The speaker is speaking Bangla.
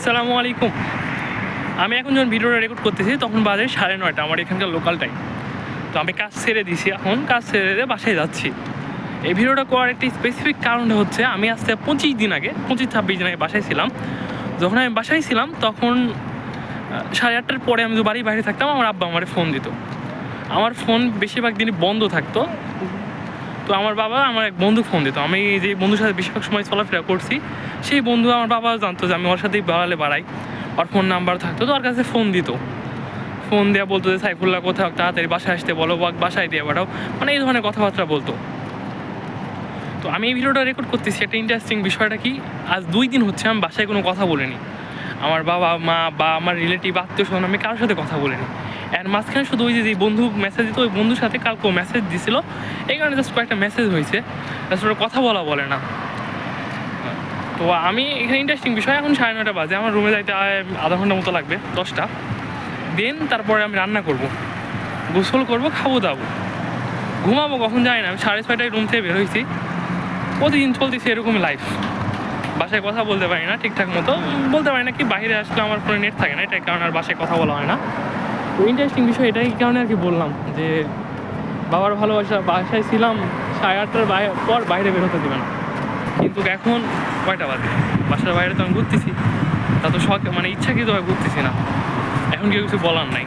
আসসালামু আলাইকুম। আমি এখন যখন ভিডিওটা রেকর্ড করতেছি, তখন বাজে সাড়ে নয়টা, আমার এখানকার লোকাল টাইম তো আমি কাজ ছেড়ে দিছি এখন, কাজ ছেড়ে দিয়ে বাসায় যাচ্ছি। এই ভিডিওটা করার একটি স্পেসিফিক কারণটা হচ্ছে, আমি আসতে পঁচিশ দিন আগে, পঁচিশ ছাব্বিশ দিন আগে বাসায় ছিলাম। যখন আমি বাসায় ছিলাম, তখন সাড়ে আটটার পরে আমি তো বাড়ির বাইরে থাকতাম, আমার আব্বা আমার ফোন দিত। আমার ফোন বেশিরভাগ দিনই বন্ধ থাকতো। তো আমার বাবা আমার এক বন্ধু ফোন দিত। আমি যে বন্ধুর সাথে বেশিরভাগ সময় চলাফেরা করছি, সেই বন্ধু আমার বাবা জানতো যে আমি ওর সাথেই বাড়ালে বাড়াই। ওর ফোন নাম্বার থাকতো, তো ওর কাছে ফোন দিত। ফোন দেওয়া বলতো যে, সাইফুল্লাহ কোথাও তাড়াতাড়ি বাসায় আসতে বলো, বা বাসায় দিয়ে পাঠাও। মানে এই ধরনের কথাবার্তা বলতো। তো আমি এই ভিডিওটা রেকর্ড করতেছি। একটা ইন্টারেস্টিং বিষয়টা কি? আজ দুই দিন হচ্ছে আমি বাসায় কোনো কথা বলিনি। আমার বাবা, মা বা আমার রিলেটিভ আত্মীয় স্বজন আমি কারোর সাথে কথা বলিনি। এর মাঝখানে শুধু ওই যে বন্ধু মেসেজ দিত, ওই বন্ধুর সাথে কালকে মেসেজ দিছিল। এই কারণে জাস্ট কয়েকটা মেসেজ হয়েছে। জাস্ট কথা বলা বলে না। তো আমি এখানে ইন্টারেস্টিং বিষয়, এখন সাড়ে নয়টা বাজে। আমার রুমে যাইতে আধা ঘণ্টা মতো লাগবে, দশটা। দেন তারপরে আমি রান্না করব। গোসল করব, খাব, দাবো। ঘুমাবো কখন যাই না, আমি সাড়ে ছয়টায় রুম থেকে বের হয়েছি। প্রতিদিন চলতেছে এরকমই লাইফ বাসায় কথা বলতে পারি না ঠিকঠাক মতো। বলতে পারি না কি বাইরে আসলে আমার ফোনে নেট থাকে না, এটার কারণে আর বাসায় কথা বলা হয় না। তো ইন্টারেস্টিং বিষয় এটাই কারণে আর কি বললাম যে, বাবার ভালোবাসা, বাসায় ছিলাম সাড়ে আটটার পর বাইরে বেরোতে দেবে না। কিন্তু এখন কয়টা বাজে? বাসার বাইরে তো আমি ঘুরতেছি। তা তো শখ মানে ইচ্ছাকৃতভাবে ঘুরতেছি না। এখন কেউ কিছু বলার নাই।